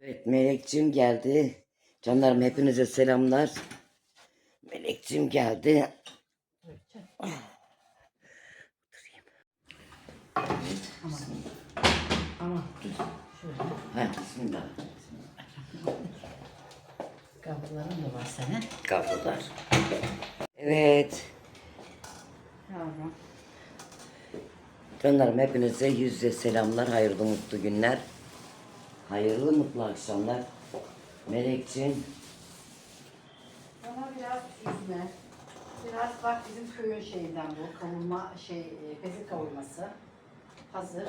Evet Melekçim geldi. Canlarım hepinize selamlar. Melekçim geldi. Ama şöyle Ha, bismillah. kapıların da var senin. Kapılar. Evet. Yavrum. Canlarım hepinize yüzde selamlar. Hayırlı mutlu günler. Hayırlı mutlu akşamlar. Melekçim. Bana biraz üzme. Biraz bak bizim köyün şeyinden bu. Kavurma şey, e, bezi kavurması. Hazır.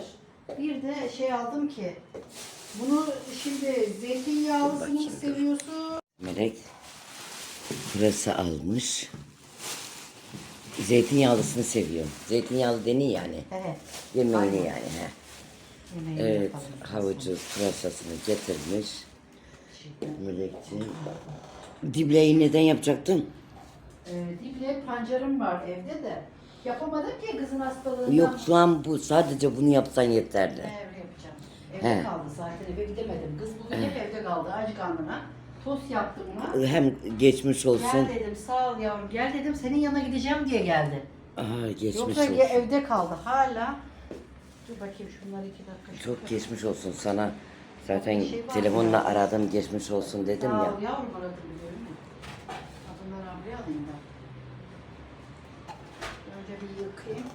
Bir de şey aldım ki. Bunu şimdi zeytinyağlısını mı dur. Melek seviyorsun? pırasa almış. Zeytinyağlısını seviyorum. Zeytinyağlı deni yani. Evet. Yemeğini Aynen. yani. He. Evet, yapalım. havucu pırasasını getirmiş. Melekciğim. Dibleyi neden yapacaktın? Ee, pancarım var evde de. Yapamadım ki kızın hastalığından. Yok şu an bu. Sadece bunu yapsan yeterli. Evde yapacağım. Evde He. kaldı zaten eve gidemedim. Kız bugün hep evde kaldı aç karnına. Tost yaptım ona. Hem geçmiş olsun. Gel dedim sağ ol yavrum gel dedim senin yanına gideceğim diye geldi. Aa, geçmiş Yoksa olsun. ya evde kaldı hala. Dur bakayım şunları iki dakika. Çok geçmiş olsun sana. Zaten Bir şey var telefonla mı? aradım geçmiş olsun dedim Sağ ya. ol yavrum aradım biliyorum ya. Adımları alayım ben. Önce bir yıkayayım.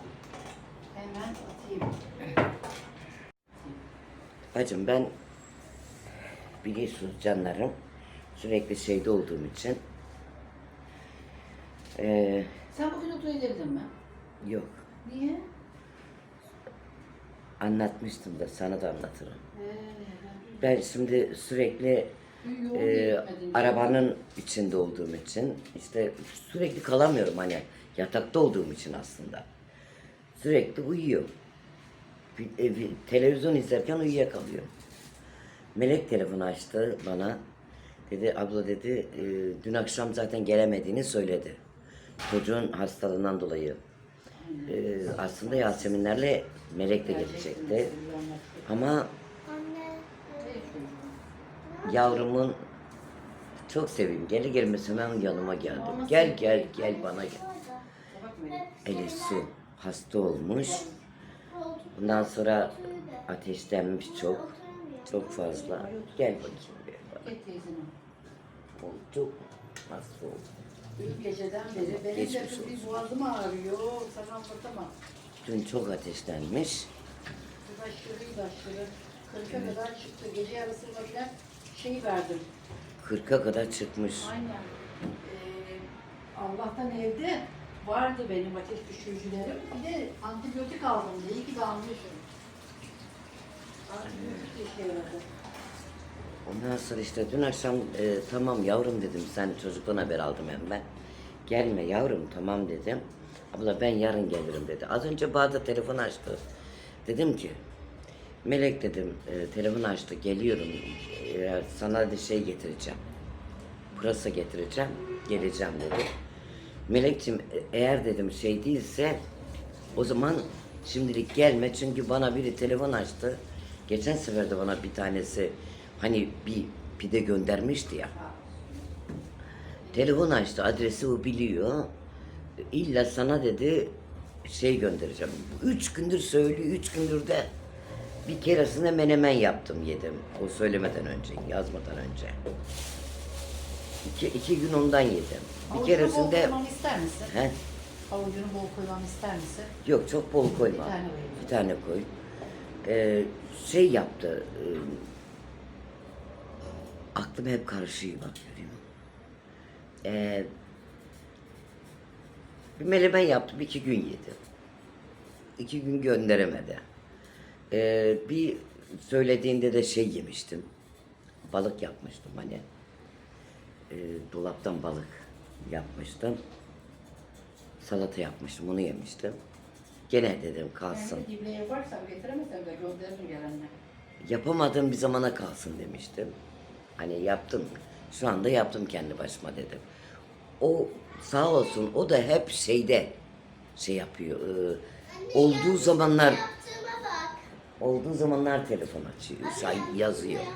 Hemen atayım. Bacım ben biliyorsunuz canlarım sürekli şeyde olduğum için eee, Sen bugün okula gidebildin mi? yok Niye? Anlatmıştım da sana da anlatırım. Ben şimdi sürekli gitmedin. arabanın içinde olduğum için işte sürekli kalamıyorum hani yatakta olduğum için aslında. Sürekli uyuyor. Bir- e, bir televizyon izlerken uyuyakalıyorum. Melek telefonu açtı bana. Dedi abla dedi e, dün akşam zaten gelemediğini söyledi. Çocuğun hastalığından dolayı. E, aslında Yaseminlerle Melek de gelecekti. Ama yavrumun çok seveyim. Gelir gelmez hemen yanıma geldi. Gel gel gel bana gel. Eli su hasta olmuş. Bundan sonra ateşlenmiş çok. Çok fazla. Gel bakayım bir bana. Oldu. Hasta oldu. Dün geceden beri benim Geçmiş de bir boğazım ağrıyor. Sana anlatamam. Dün çok ateşlenmiş. Bu aşırıydı aşırı. Kırka kadar çıktı. Gece yarısına bile şey verdim. 40'a kadar çıkmış. Aynen. Ee, Allah'tan evde vardı benim ateş düşürücülerim. Bir de antibiyotik aldım diye. İyi ki de almışım. Antibiyotik de işe yaradı. Ondan sonra işte dün akşam e, tamam yavrum dedim sen çocuktan haber aldım hem ben. Gelme yavrum tamam dedim. Abla ben yarın gelirim dedi. Az önce Bağda telefon açtı. Dedim ki Melek dedim e, telefon açtı geliyorum. E, sana da şey getireceğim. Pırasa getireceğim. Geleceğim dedi. Melekciğim e, eğer dedim şey değilse o zaman şimdilik gelme çünkü bana biri telefon açtı. Geçen sefer de bana bir tanesi hani bir pide göndermişti ya. Telefon açtı adresi o biliyor. İlla sana dedi şey göndereceğim. Üç gündür söylüyor, üç gündür de bir keresinde menemen yaptım yedim. O söylemeden önce, yazmadan önce. İki, iki gün ondan yedim. Bir Havucunu bol keresinde... koymamı ister misin? He? Havucunu bol koymamı ister misin? Yok çok bol koyma. Bir tane koyayım. Bir tane koy. Ee, şey yaptı. E, aklım hep karışıyor bak görüyor musun? Ee, bir melemen yaptım iki gün yedim. İki gün gönderemedi. Ee, bir söylediğinde de şey yemiştim. Balık yapmıştım hani. Ee, dolaptan balık yapmıştım. Salata yapmıştım, onu yemiştim. Gene dedim kalsın. De dible yaparsam getiremezsem de gönderirim gelenler. Yapamadığım bir zamana kalsın demiştim. Hani yaptım. Şu anda yaptım kendi başıma dedim. O sağ olsun o da hep şeyde şey yapıyor. e, olduğu zamanlar olduğu zamanlar telefon açıyor, say- yazıyor. Şeye bak.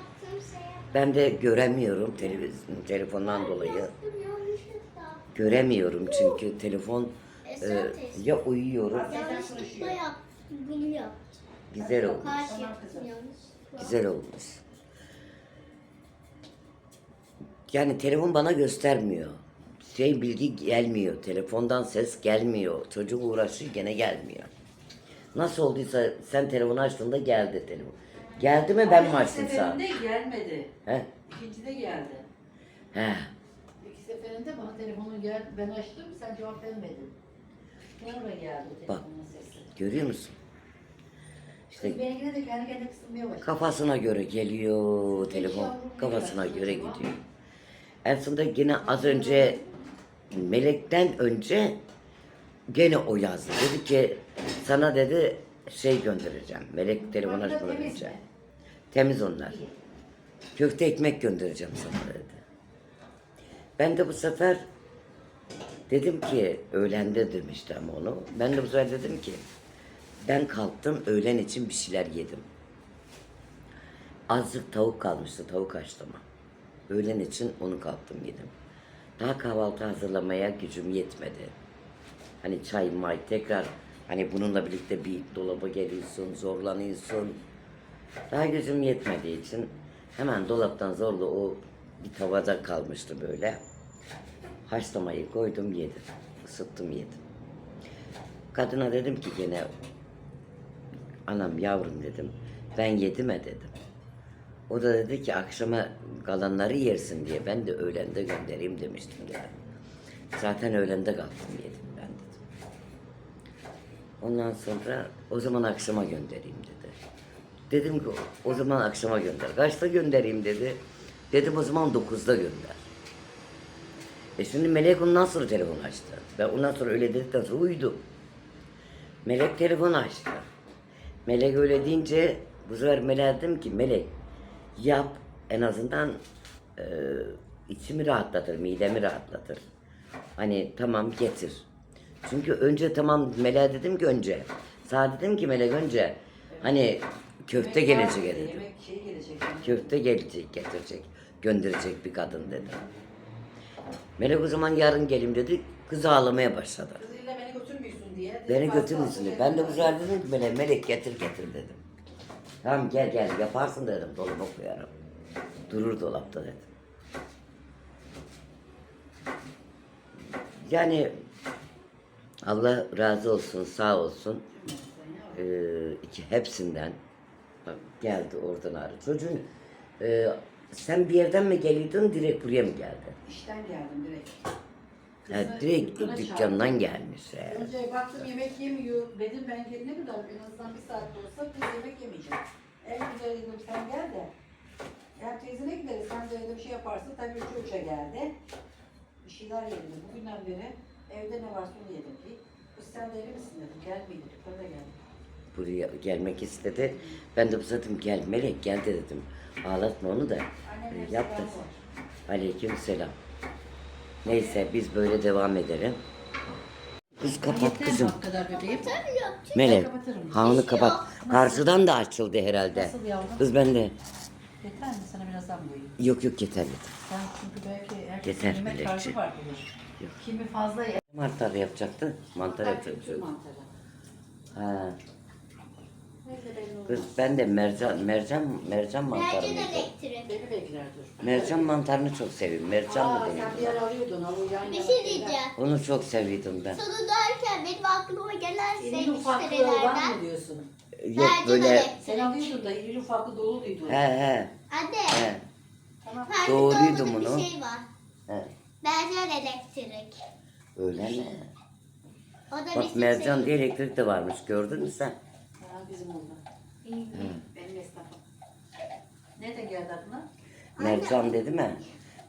Ben de göremiyorum televizyon telefondan dolayı. Göremiyorum çünkü telefon e, teyze. ya uyuyorum. Yanlışlıkla yaptım. Bunu yaptım. Güzel olmuş. Yanlışlıkla. Güzel olmuş. Yani telefon bana göstermiyor. Şey bilgi gelmiyor. Telefondan ses gelmiyor. Çocuk uğraşıyor gene gelmiyor. Nasıl olduysa sen telefonu açtığında geldi telefon. Geldi mi ben mi açtım sana? seferinde gelmedi. He? İkincide geldi. He. İki seferinde bana telefonu gel, ben açtım, sen cevap vermedin. Sonra geldi telefonun sesi. Görüyor musun? İşte Kız benimkine de kendi kendine kısılmaya başladı. kafasına göre geliyor telefon. Kafasına göre gidiyor. Aslında yine az önce Melek'ten önce gene o yazdı. Dedi ki sana dedi şey göndereceğim. Melek telefon açmadan temiz önce. mi? Temiz onlar. Köfte ekmek göndereceğim sana dedi. Ben de bu sefer dedim ki öğlende demiştim onu. Ben de bu sefer dedim ki ben kalktım öğlen için bir şeyler yedim. Azıcık tavuk kalmıştı tavuk haşlama. Öğlen için onu kalktım yedim. Daha kahvaltı hazırlamaya gücüm yetmedi. Hani çay may tekrar hani bununla birlikte bir dolaba geliyorsun zorlanıyorsun. Daha gücüm yetmediği için hemen dolaptan zorla o bir tavada kalmıştı böyle. Haşlamayı koydum yedim. Isıttım yedim. Kadına dedim ki gene anam yavrum dedim. Ben yedim e dedim. O da dedi ki akşama kalanları yersin diye ben de öğlende göndereyim demiştim yani. Zaten öğlende kalktım yedim ben dedim. Ondan sonra o zaman akşama göndereyim dedi. Dedim ki o zaman akşama gönder. Kaçta göndereyim dedi. Dedim o zaman 9'da gönder. E şimdi Melek ondan sonra telefon açtı. Ben ondan sonra öyle dedikten sonra uyudum. Melek telefon açtı. Melek öyle deyince bu sefer Melek'e dedim ki Melek yap en azından e, içimi rahatlatır, midemi rahatlatır. Hani tamam getir. Çünkü önce tamam Melek'e dedim ki önce. Sağ dedim ki Melek önce hani köfte Yemek gelecek dedim. Yemek şey gelecek. yani. Köfte gelecek, getirecek, gönderecek bir kadın dedi. Melek o zaman yarın gelim dedi. Kız ağlamaya başladı. Kız illa beni götürmüyorsun diye. Beni fazla dedi. Ben de bu sefer dedim ki Melek, Melek getir getir dedim. Tamam gel gel yaparsın dedim. Dolaba koyarım. Durur dolapta dedim. Yani Allah razı olsun, sağ olsun. Ee, iki hepsinden geldi oradan ağrı. Çocuğun e, sen bir yerden mi geliyordun direkt buraya mı geldin? İşten geldim direkt. Kızı direkt dükkandan gelmiş. he. Önce baktım yemek yemiyor. Dedim ben gelene kadar en azından bir saat de olsa kız yemek yemeyecek. En güzel dedim sen gel de. Ya teyzene gideriz. Sen de öyle bir şey yaparsın. Tabii üçe üçe geldi. Bir şeyler yedim. Bugünden beri evde ne varsa onu yedim ki. Kız sen de evli misin dedim. Gelmeyin. Dükkana geldim. buraya gelmek istedi. Ben de zaten gel Melek gel de dedim. Ağlatma onu da Annemle e, yap da. Aleyküm selam. Neyse biz böyle devam edelim. Kız kapat kızım. bu kadar bebeğim? Tabii yapacağım. Melek kapatırım. kapat. Karşıdan da açıldı herhalde. Nasıl yavrum? Kız bende. Yeter mi? Sana birazdan koyayım. Yok yok yeter yeter. Sen çünkü belki herkesin Yeter yemek Melekciğim. tarzı farklıdır. Yok. Kimi fazla yer. Mantar yapacaktı. Mantar yapacaktı. Mantarı. Ha. Kız ben de mercan mercan mercan mantarı mıydı? bektirin. Beni bekler dur. Mercan mantarını çok seviyorum. Mercan mı Aa, deniyor? sen bir yer arıyordun. Şey diyeceğim. Onu çok seviyordum ben. Sonu derken benim aklıma gelen İrili sevgi ufaklı olan diyorsun? Yok de böyle bektirin. Sen alıyordun da irili ufaklı doluluydu. he he Anne. he. Tamam. Perde Doğruydu dolmadı bunu. bir şey var. he. Mercan elektrik. Öyle mi? O da Bak bizim mercan şey. diye elektrik de varmış gördün mü sen? Bizim orada. Benim esnafım. Nereden geldi aklına? Mercan dedi mi?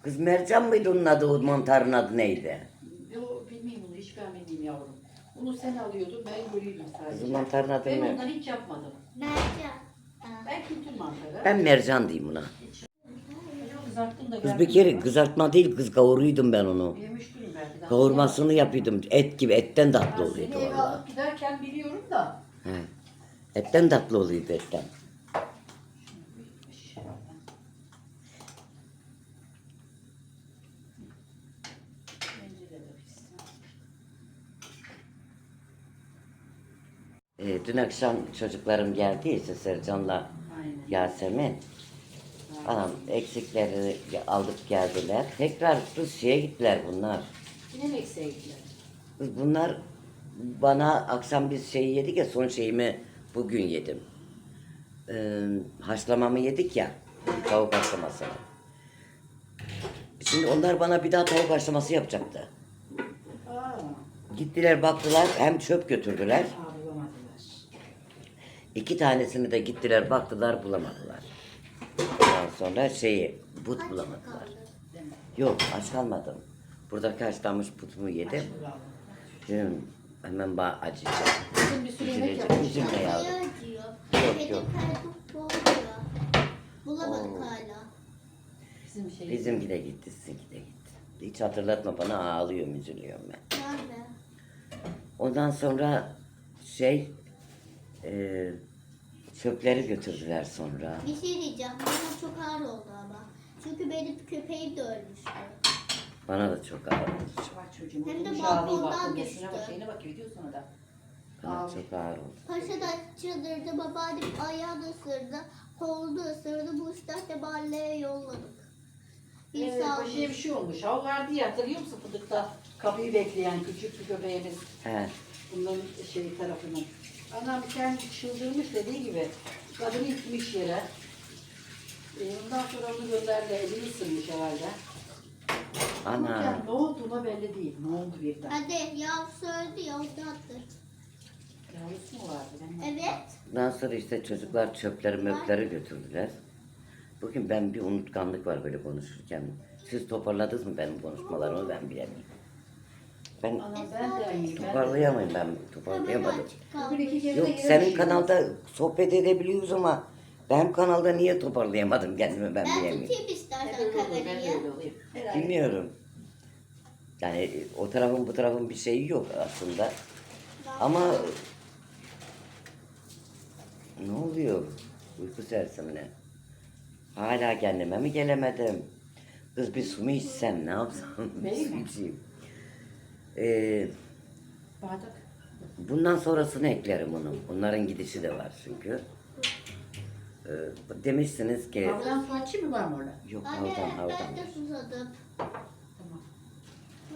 Kız mercan mıydı onun adı o mantarın adı neydi? Yo bilmiyorum bunu hiç beğenmediğim yavrum. Bunu sen alıyordun ben görüyordum sadece. Kızın mantarın adı Ben ne? ondan hiç yapmadım. Mercan. Ben kültür mantarı. Ben mercan diyeyim buna. Çok kızarttım da Kız bir kere kızartma değil kız kavuruydum ben onu. Yemiştim belki. daha. Kavurmasını yapıyordum. Et gibi etten Ben tatlı seni oluyordu eve valla. alıp giderken biliyorum da. He. Etten tatlı oluyordu etten. Ee, dün akşam çocuklarım geldiyse Sercan'la Yasemin. Anam eksikleri alıp geldiler. Tekrar Rusya'ya gittiler bunlar. Yine mi eksiğe gittiler? Bunlar bana akşam biz şey yedik ya son şeyimi bugün yedim. Ee, haşlamamı yedik ya tavuk haşlamasını. Şimdi onlar bana bir daha tavuk haşlaması yapacaktı. Gittiler baktılar hem çöp götürdüler. İki tanesini de gittiler baktılar bulamadılar. Ondan sonra şeyi but bulamadılar. Yok aç kalmadım. Burada haşlanmış butumu yedim. Şimdi hemen bana acıyacak. Bizim bir sürü yemek Üzülecek, yapmışlar. üzülme yavrum. Acıyor. Yok, yok. boğuluyor. Bulamadık Oo. hala. Bizim şey. Bizimki de gitti, sizinki de gitti. Hiç hatırlatma bana ağlıyorum, üzülüyorum ben. Nerede? Ondan sonra şey e, çöpleri götürdüler sonra. Bir şey diyeceğim. Bana çok ağır oldu ama. Çünkü benim köpeğim de ölmüştü. Bana da çok ağır çocuğum. Hem de balkondan düştü. Bak şeyine bak videosuna da. Bana Ağır. çok ağır oldu. Paşa da çıldırdı. Babaannem ayağını ısırdı. Kolunu ısırdı. Bu işte mahalleye yolladık. Bir sağ Paşa'ya bir şey olmuş. Ha o vardı ya hatırlıyor musun Fıdık'ta kapıyı bekleyen küçük bir köpeğimiz. He, Bunların şey tarafının. Anam kendi çıldırmış dediği gibi. Kadını itmiş yere. Ee, ondan sonra onu gönderdi. Elini ısırmış herhalde. Ana. yani ne olduğuna belli değil. Ne oldu birden? Hadi Yavuz öldü. Yavuz attı. Yavrusu mu vardı? Ben Evet. Ondan sonra işte çocuklar çöpleri möpleri götürdüler. Bugün ben bir unutkanlık var böyle konuşurken. Siz toparladınız mı benim konuşmalarımı ben bilemiyorum. Ben Anam ben de iyiyim. Ben de. toparlayamayım ben toparlayamadım. açık kaldı. Bugün iki kere Yok senin kanalda sohbet edebiliyoruz ama benim kanalda niye toparlayamadım kendimi ben Ben bilemiyorum. tutayım Hep öyle ben de öyle. Bilmiyorum. Yani o tarafın bu tarafın bir şeyi yok aslında. Ama ne oluyor? Uyku sersemine. Hala kendime mi gelemedim? Kız bir su mu içsem ne yapsam? Değil su mi? içeyim. Ee, Bardak. bundan sonrasını eklerim onun. Onların gidişi de var çünkü. Ee, demişsiniz ki Havludan su açayım mı var mı orada? yok Anne havdan havdan. ben de susadım. Tamam.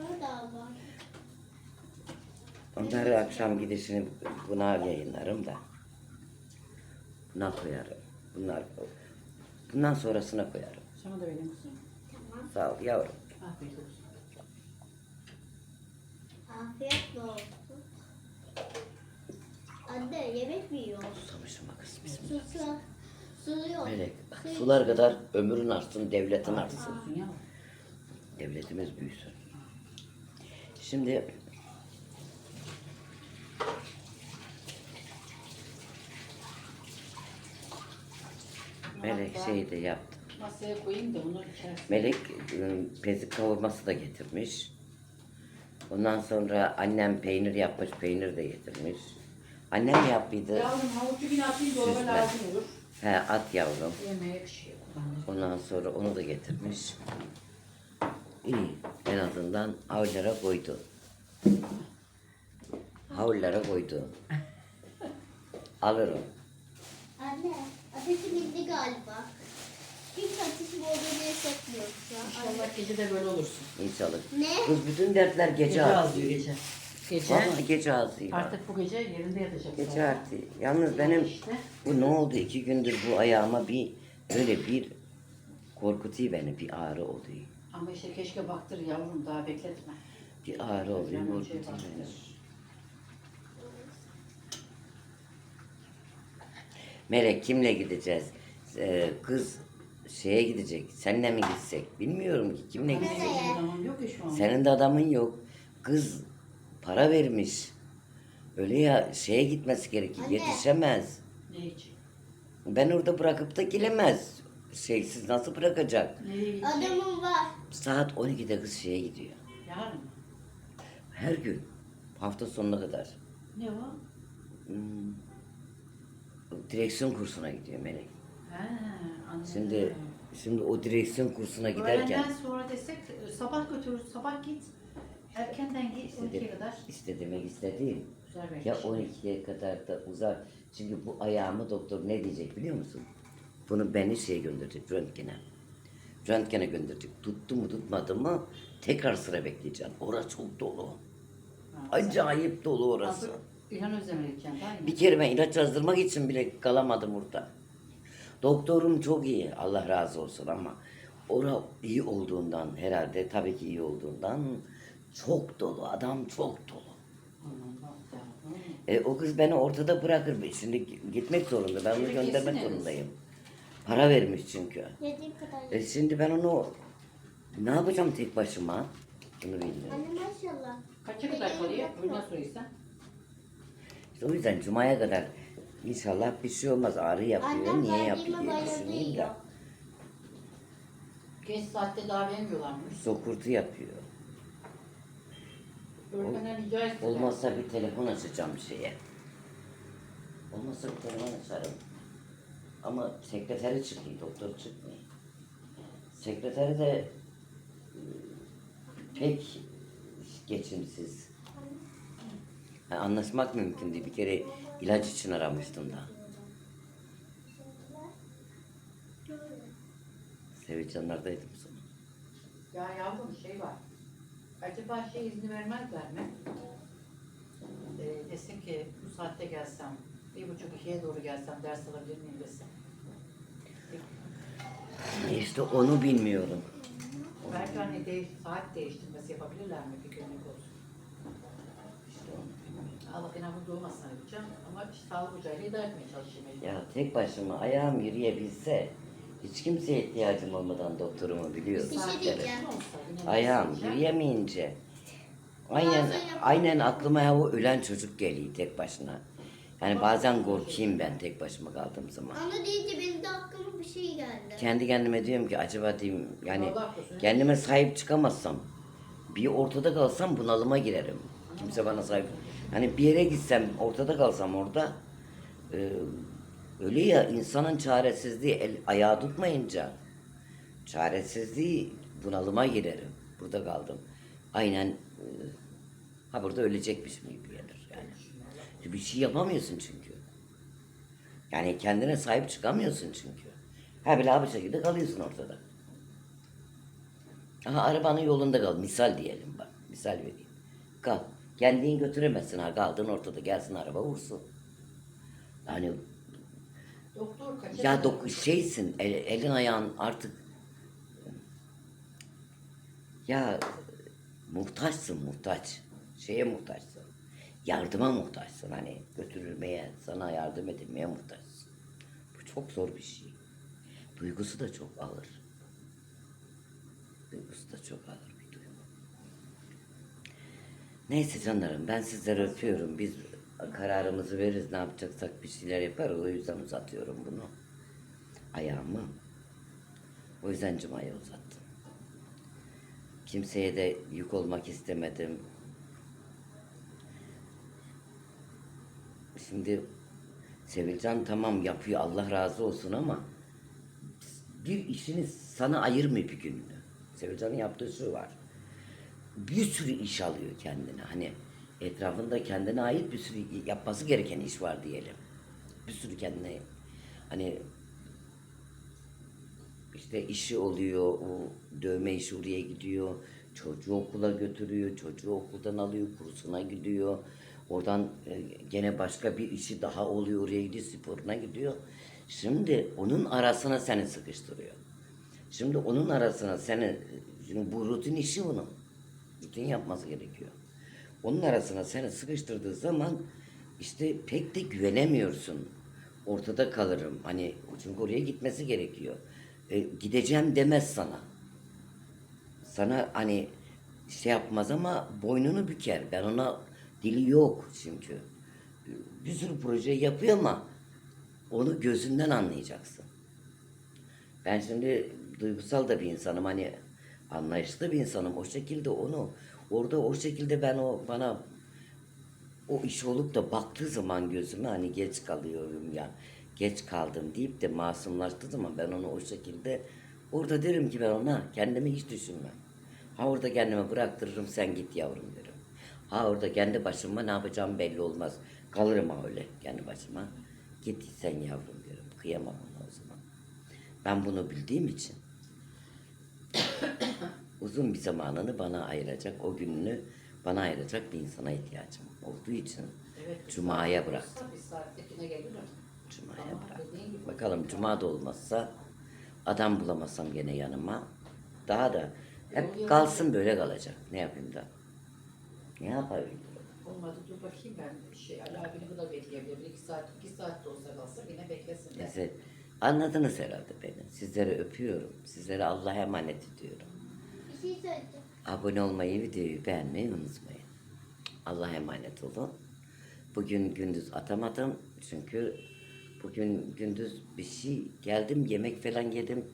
Orada var. Onları akşam gidişini buna yayınlarım da. Buna koyarım. Bunlar bundan sonrasına koyarım. Sana da benim kuzum. Tamam. Sağ ol yavrum. Afiyet olsun. Afiyet olsun. Anne yemek mi yiyorsun? Susamışım bak kız bizim. Su Melek iç. sular kadar ömrün artsın, devletin artsın. Devletimiz büyüsün. Şimdi Melek şey de yaptı. Masaya koyayım da onu içersin. Melek ıı, pezik kavurması da getirmiş. Ondan sonra annem peynir yapmış, peynir de getirmiş. Annem yaptıydı. Yavrum havucu yine atayım dolaba lazım olur. He at yavrum. Yemeğe bir şey kullanılır. Ondan sonra onu da getirmiş. İyi. En azından havlulara koydu. Havlulara koydu. Alırım. Anne ateşim indi galiba. Hiç ateşim olduğunu hissetmiyorum şu an. İnşallah gece de böyle olursun. İnşallah. Ne? Kız bütün dertler gece, Gece ağzı. ağzıyor gece. Gece. Vallahi gece ağzıyor. Artık bu gece yerinde yatacak. Gece zaten. ağzıyor. Yalnız benim İşte. bu ne oldu iki gündür bu ayağıma bir böyle bir korkutuyor beni bir ağrı oluyor. Ama işte keşke baktır yavrum daha bekletme. Bir ağrı oluyor Ben korkutuyor beni. Melek kimle gideceğiz? Ee, kız şeye gidecek. Seninle mi gitsek? Bilmiyorum ki kimle an. Senin de adamın yok. Kız para vermiş. Öyle ya şeye gitmesi gerekir. Anne. Yetişemez. Ne için? Ben orada bırakıp da gelemez. Şeysiz nasıl bırakacak? Nereye gidecek? Adamım var. Saat 12'de kız şeye gidiyor. Yarın mı? Her gün. Hafta sonuna kadar. Ne o? Hmm. Direksiyon kursuna gidiyor Melek. Ha, anladım. Şimdi şimdi o direksiyon kursuna giderken Öğlenden sonra desek sabah götürürüz, sabah git. Erkenden git 12'ye kadar. İşte demek istediğim. Güzel Ya şey. 12'ye kadar da uzar. Çünkü bu ayağımı doktor ne diyecek biliyor musun? Bunu beni şeye gönderecek, röntgene. Röntgene gönderecek. Tuttu mu tutmadı mı tekrar sıra bekleyeceğim. Orası çok dolu. Ha, Acayip dolu orası. Hazır İlhan Özdemir'ken değil mi? Bir kere ben ilaç yazdırmak için bile kalamadım burada. Doktorum çok iyi, Allah razı olsun ama ora iyi olduğundan herhalde tabii ki iyi olduğundan çok dolu, adam çok dolu. E, o kız beni ortada bırakır. Şimdi gitmek zorunda. Ben onu göndermek zorundayım. Para vermiş çünkü. Yediğim kadar. E, şimdi ben onu ne yapacağım tek başıma? Bunu bilmiyorum. Anne maşallah. Kaça kadar kalıyor? Öğleden sonra ise. İşte o yüzden Cuma'ya kadar inşallah bir şey olmaz. Ağrı yapıyor. Annem Niye yapıyor diye bayıldı düşüneyim de. Geç saatte daha vermiyorlarmış. Sokurtu yapıyor. Rica ettiler. Olmazsa bir telefon açacağım şeye. Olmazsa bir telefon açarım. Ama sekreteri çıkıyor, doktor çıkmıyor. Sekreteri de e, pek geçimsiz. Ha, anlaşmak mümkün değil. Bir kere ilaç için aramıştım da. Sevicanlardaydım sonra. Ya yavrum şey var. Acaba şey izni vermezler mi? Ee, desin ki bu saatte gelsem, bir buçuk ikiye doğru gelsem ders alabilir miyim desin. İşte onu bilmiyorum. Belki hani değiş, saat değiştirmesi yapabilirler mi bir günlük olsun. İşte onu bilmiyorum. Allah inanın doğmasına yapacağım ama işte sağlık ocağıyla idare etmeye çalışayım. Ya tek başıma ayağım yürüyebilse hiç kimseye ihtiyacım olmadan doktorumu biliyorum. Bir şey diyeceğim. Ayağım yürüyemeyince aynen aynen aklıma ya o ölen çocuk geliyor tek başına. Yani bazen korkayım ben tek başıma kaldığım zaman. Anne deyince benim de aklıma bir şey geldi. Kendi kendime diyorum ki acaba diyeyim yani kendime sahip çıkamazsam bir ortada kalsam bunalıma girerim. Kimse bana sahip. Hani bir yere gitsem ortada kalsam orada e, öyle ya insanın çaresizliği el ayağı tutmayınca çaresizliği bunalıma girerim. Burada kaldım. Aynen e, ha burada ölecekmişim gibi gelir yani. Bir şey yapamıyorsun çünkü. Yani kendine sahip çıkamıyorsun çünkü. Ha bile bir şekilde kalıyorsun ortada. Aha arabanın yolunda kal. Misal diyelim bak. Misal vereyim. Kal. Kendin götüremezsin ha. Kaldın ortada gelsin araba vursun. Yani Doktor kaça ya dok şeysin el- elin ayağın artık ya muhtaçsın muhtaç. Şeye muhtaçsın. Yardıma muhtaçsın hani götürülmeye, sana yardım edilmeye muhtaçsın. Bu çok zor bir şey. Duygusu da çok ağır. Duygusu da çok ağır bir duygu. Neyse canlarım ben sizleri öpüyorum. Biz kararımızı veririz ne yapacaksak bir şeyler yaparız. O yüzden uzatıyorum bunu. Ayağımı. O yüzden cumayı uzattım. Kimseye de yük olmak istemedim. Şimdi Sevilcan tamam yapıyor Allah razı olsun ama bir işini sana ayırmıyor bir gününü. Sevilcan'ın yaptığı şu var. Bir sürü iş alıyor kendine. Hani etrafında kendine ait bir sürü yapması gereken iş var diyelim. Bir sürü kendine hani işte işi oluyor, o dövme işi oraya gidiyor, çocuğu okula götürüyor, çocuğu okuldan alıyor, kursuna gidiyor. Oradan e, gene başka bir işi daha oluyor, oraya gidiyor, sporuna gidiyor. Şimdi onun arasına seni sıkıştırıyor. Şimdi onun arasına seni, şimdi bu rutin işi bunun. Rutin yapması gerekiyor. Onun arasına seni sıkıştırdığı zaman işte pek de güvenemiyorsun. Ortada kalırım. Hani çünkü oraya gitmesi gerekiyor. E, gideceğim demez sana. Sana hani şey yapmaz ama boynunu büker. Ben ona dili yok çünkü. Bir sürü proje yapıyor ama onu gözünden anlayacaksın. Ben şimdi duygusal da bir insanım hani anlayışlı bir insanım. O şekilde onu orada o şekilde ben o bana o iş olup da baktığı zaman gözüme hani geç kalıyorum ya geç kaldım deyip de masumlaştığı zaman ben onu o şekilde orada derim ki ben ona kendimi hiç düşünmem. Ha orada kendimi bıraktırırım sen git yavrum derim. Ha orada kendi başıma ne yapacağım belli olmaz. Kalırım ha öyle kendi başıma. Git sen yavrum derim. Kıyamam ona o zaman. Ben bunu bildiğim için uzun bir zamanını bana ayıracak, o gününü bana ayıracak bir insana ihtiyacım olduğu için Evet. Cuma'ya bıraktım. Cuma'ya bıraktım. Bakalım Cuma da olmazsa adam bulamazsam gene yanıma daha da hep kalsın böyle kalacak. Ne yapayım da? Ne yapayım? Olmadı dur bakayım ben bir şey. Ali abini bu da bekleyebilir. İki saat, iki saat de olsa kalsa yine beklesin. Neyse anladınız herhalde beni. Sizleri öpüyorum. Sizlere Allah'a emanet ediyorum. Şey söyleyeceğim. Abone olmayı, videoyu beğenmeyi unutmayın. Allah'a emanet olun. Bugün gündüz atamadım çünkü bugün gündüz bir şey geldim yemek falan yedim.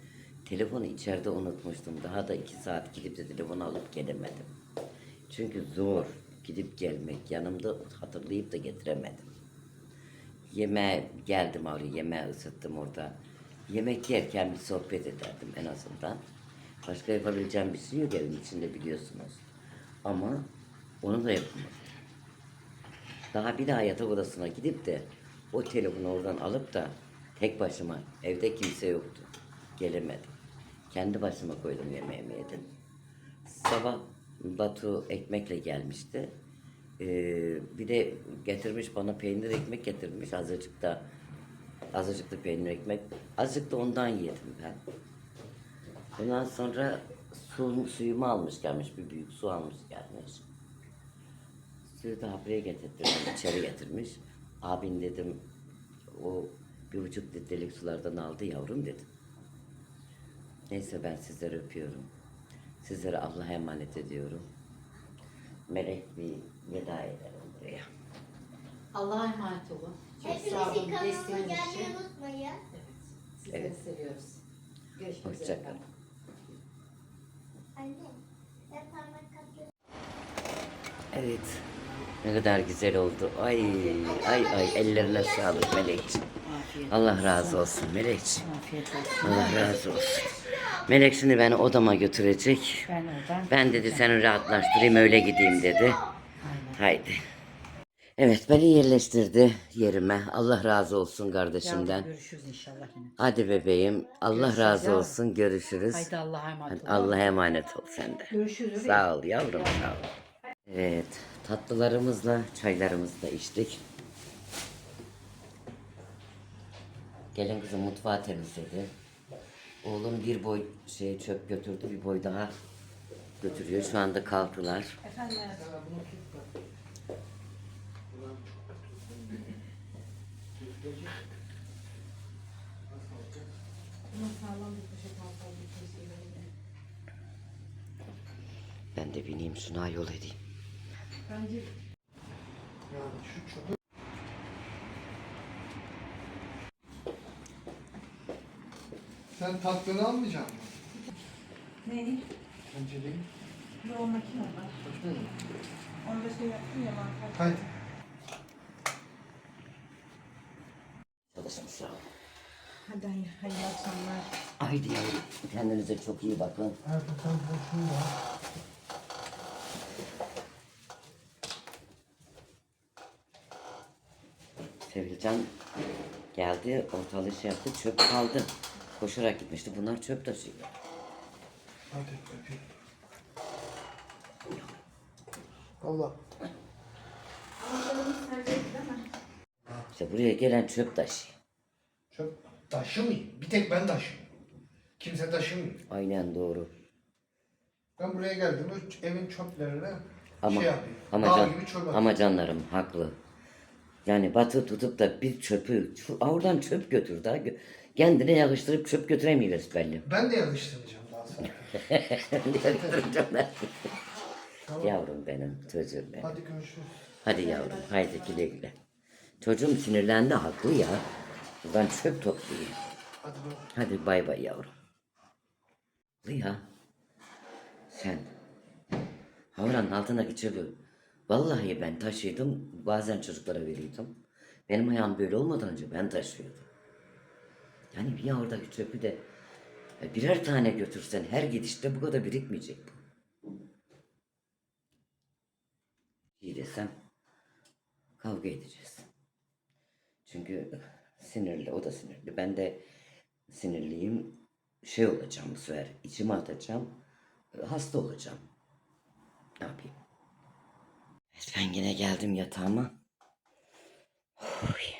Telefonu içeride unutmuştum. Daha da iki saat gidip de telefonu alıp gelemedim. Çünkü zor gidip gelmek. Yanımda hatırlayıp da getiremedim. Yemeğe geldim oraya, yemeği ısıttım orada. Yemek yerken bir sohbet ederdim en azından. Başka yapabileceğim bir şey yok evin içinde biliyorsunuz. Ama onu da yapamadım. Daha bir daha yatak odasına gidip de o telefonu oradan alıp da tek başıma evde kimse yoktu. Gelemedim. Kendi başıma koydum yemeğimi yedim. Sabah Batu ekmekle gelmişti. Ee, bir de getirmiş bana peynir ekmek getirmiş azıcık da azıcık da peynir ekmek azıcık da ondan yedim ben. Ondan sonra su, suyumu almış gelmiş bir büyük su almış gelmiş. Suyu da buraya getirdim içeri getirmiş. Abin dedim o bir buçuk litrelik sulardan aldı yavrum dedim. Neyse ben sizleri öpüyorum. Sizlere Allah'a emanet ediyorum. Melek bir veda ederim buraya. Allah'a emanet olun. Çok sağ Hepinizin olun kanalıma desteğiniz gelmeyi unutmayın. Evet. Sizleri Evet. seviyoruz. Görüşmek üzere. kalın. Anne. Ben parmak kapıyorum. Evet. Ne kadar güzel oldu. Ay ay ay ellerine sağlık Melekciğim. Allah razı olsun Melekciğim. Allah razı olsun. Melek şimdi beni odama götürecek. Ben oradan. Ben dedi seni rahatlaştırayım öyle gideyim dedi. Haydi. Evet beni yerleştirdi yerime. Allah razı olsun kardeşimden. görüşürüz inşallah yine. Hadi bebeğim. Allah Görüşürüz razı yavrum. olsun. Görüşürüz. Haydi Allah'a emanet olun. Allah'a emanet ol sen de. Görüşürüz. Sağ ol yavrum sağ ol. Evet tatlılarımızla çaylarımızı da içtik. Gelin kızım mutfağı temizledi. Oğlum bir boy şey çöp götürdü bir boy daha götürüyor. Şu anda kalktılar. Efendim. Ben de bineyim şuna yol edeyim. Bence Yani şu çöpü Sen tatlını almayacak mısın? Neyi? Tencereyi. Yo makine var. Onda şey yaptım ya mantar. Haydi. Hadi hayır, hayırlı akşamlar. Haydi yavrum. Kendinize çok iyi bakın. Var? Sevilcan geldi ortalığı şey yaptı çöp kaldı. Koşarak gitmişti. Bunlar çöp taşıyor. Hadi öpeyim. Allah. İşte buraya gelen çöp taşıyor. Taşımıyor. Bir tek ben taşıyorum. Kimse taşımıyor. Aynen doğru. Ben buraya geldim. o evin çöplerine Ama şey yapayım. ama Dağ can, gibi çöp ama canlarım haklı. Yani batı tutup da bir çöpü şu, oradan çöp götür daha gö- kendine yakıştırıp çöp götüremiyoruz belli. Ben de yarıştıracağım daha sonra. Ben. Yavrum benim çocuğum benim. Hadi görüşürüz. Hadi yavrum haydi güle güle. Çocuğum sinirlendi haklı ya. Ben çöp toplayayım. Hadi bay bay yavrum. Ya sen havranın altındaki çöpü vallahi ben taşıydım bazen çocuklara veriyordum. Benim ayağım böyle olmadan önce ben taşıyordum. Yani bir oradaki çöpü de e, birer tane götürsen her gidişte bu kadar birikmeyecek bu. İyi desem kavga edeceğiz. Çünkü sinirli, o da sinirli. Ben de sinirliyim. Şey olacağım bu sefer, içime atacağım. Hasta olacağım. Ne yapayım? Evet, ben yine geldim yatağıma. Oy.